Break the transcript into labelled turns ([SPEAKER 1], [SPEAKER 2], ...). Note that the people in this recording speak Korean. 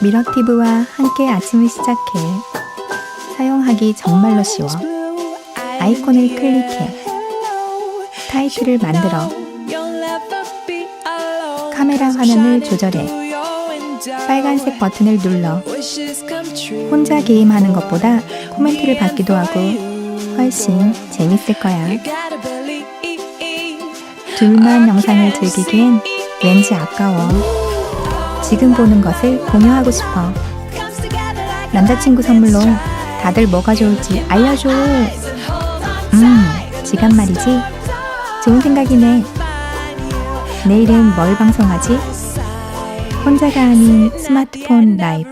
[SPEAKER 1] 미러티브와 함께 아침을 시작해 사용하기 정말로 쉬워 아이콘을 클릭해 타이틀을 만들어 카메라 화면을 조절해 빨간색 버튼을 눌러 혼자 게임하는 것보다 코멘트를 받기도 하고 훨씬 재밌을 거야. 둘만 영상을 즐기기엔 왠지 아까워. 지금 보는 것을 공유하고 싶어. 남자친구 선물로 다들 뭐가 좋을지 알려줘. 음, 지갑 말이지. 좋은 생각이네. 내일은 뭘 방송하지? 혼자가 아닌 스마트폰 라이브.